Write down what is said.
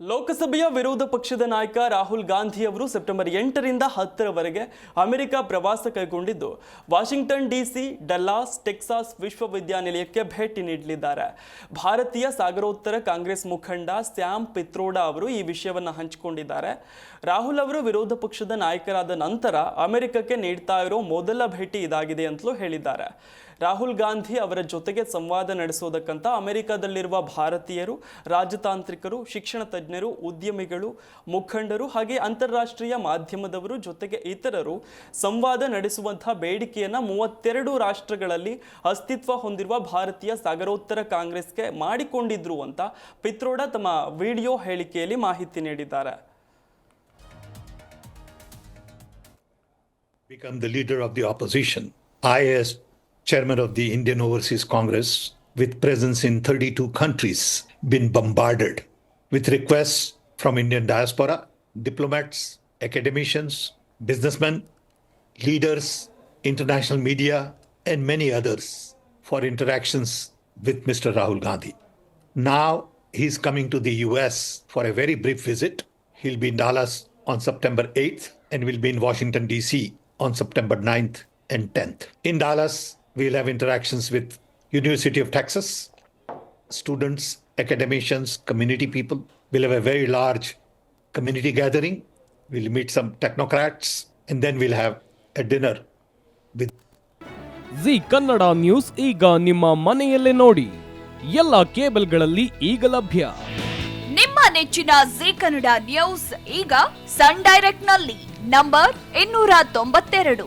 ಲೋಕಸಭೆಯ ವಿರೋಧ ಪಕ್ಷದ ನಾಯಕ ರಾಹುಲ್ ಗಾಂಧಿ ಅವರು ಸೆಪ್ಟೆಂಬರ್ ಎಂಟರಿಂದ ಹತ್ತರವರೆಗೆ ಅಮೆರಿಕ ಪ್ರವಾಸ ಕೈಗೊಂಡಿದ್ದು, ವಾಷಿಂಗ್ಟನ್ ಡಿಸಿ, ಡಲ್ಲಾಸ್, ಟೆಕ್ಸಾಸ್ ವಿಶ್ವವಿದ್ಯಾನಿಲಯಕ್ಕೆ ಭೇಟಿ ನೀಡಲಿದ್ದಾರೆ. ಭಾರತೀಯ ಸಾಗರೋತ್ತರ ಕಾಂಗ್ರೆಸ್ ಮುಖಂಡ ಸ್ಯಾಮ್ ಪಿತ್ರೋಡಾ ಅವರು ಈ ವಿಷಯವನ್ನು ಹಂಚಿಕೊಂಡಿದ್ದಾರೆ. ರಾಹುಲ್ ಅವರು ವಿರೋಧ ಪಕ್ಷದ ನಾಯಕರಾದ ನಂತರ ಅಮೆರಿಕಕ್ಕೆ ನೀಡ್ತಾ ಇರೋ ಮೊದಲ ಭೇಟಿ ಇದಾಗಿದೆ ಅಂತಲೂ ಹೇಳಿದ್ದಾರೆ. ರಾಹುಲ್ ಗಾಂಧಿ ಅವರ ಜೊತೆಗೆ ಸಂವಾದ ನಡೆಸೋದಕ್ಕಂತ ಅಮೆರಿಕದಲ್ಲಿರುವ ಭಾರತೀಯರು ರಾಜತಾಂತ್ರಿಕರು ಶಿಕ್ಷಣ ತಜ್ಞರು ಉದ್ಯಮಿಗಳು ಮುಖಂಡರು ಹಾಗೆ ಅಂತಾರಾಷ್ಟ್ರೀಯ ಮಾಧ್ಯಮದವರು ಜೊತೆಗೆ ಇತರರು ಸಂವಾದ ನಡೆಸುವಂತಹ ಬೇಡಿಕೆಯನ್ನು ಮೂವತ್ತೆರಡು ರಾಷ್ಟ್ರಗಳಲ್ಲಿ ಅಸ್ತಿತ್ವ ಹೊಂದಿರುವ ಭಾರತೀಯ ಸಾಗರೋತ್ತರ ಕಾಂಗ್ರೆಸ್ಗೆ ಮಾಡಿಕೊಂಡಿದ್ರು ಅಂತ ಪಿತ್ರೋಡ ತಮ್ಮ ವಿಡಿಯೋ ಹೇಳಿಕೆಯಲ್ಲಿ ಮಾಹಿತಿ ನೀಡಿದ್ದಾರೆ become the leader of the opposition. I, chairman of the Indian Overseas Congress, with presence in 32 countries, been bombarded with requests from Indian diaspora, diplomats, academicians, businessmen, leaders, international media, and many others for interactions with Mr. Rahul Gandhi. Now he's coming to the US for a very brief visit. He'll be in Dallas on September 8th and will be in Washington, D.C. on September 9th and 10th. In Dallas, we'll have interactions with University of Texas, students, academicians, community people. We'll have a very large community gathering. We'll meet some technocrats and then we'll have a dinner with Zee Kannada news ಈಗ ನಿಮ್ಮ ಮನೆಯಲ್ಲೇ ನೋಡಿ ಎಲ್ಲ ಕೇಬಲ್ಗಳಲ್ಲಿ ಈಗ ಲಭ್ಯ ನಿಮ್ಮ ನೆಚ್ಚಿನ ಜಿ ಕನ್ನಡ ನ್ಯೂಸ್ ಈಗ ಸನ್ ಡೈರೆಕ್ಟ್ನಲ್ಲಿ ನಂಬರ್ ಇನ್ನೂರ ತೊಂಬತ್ತೆರಡು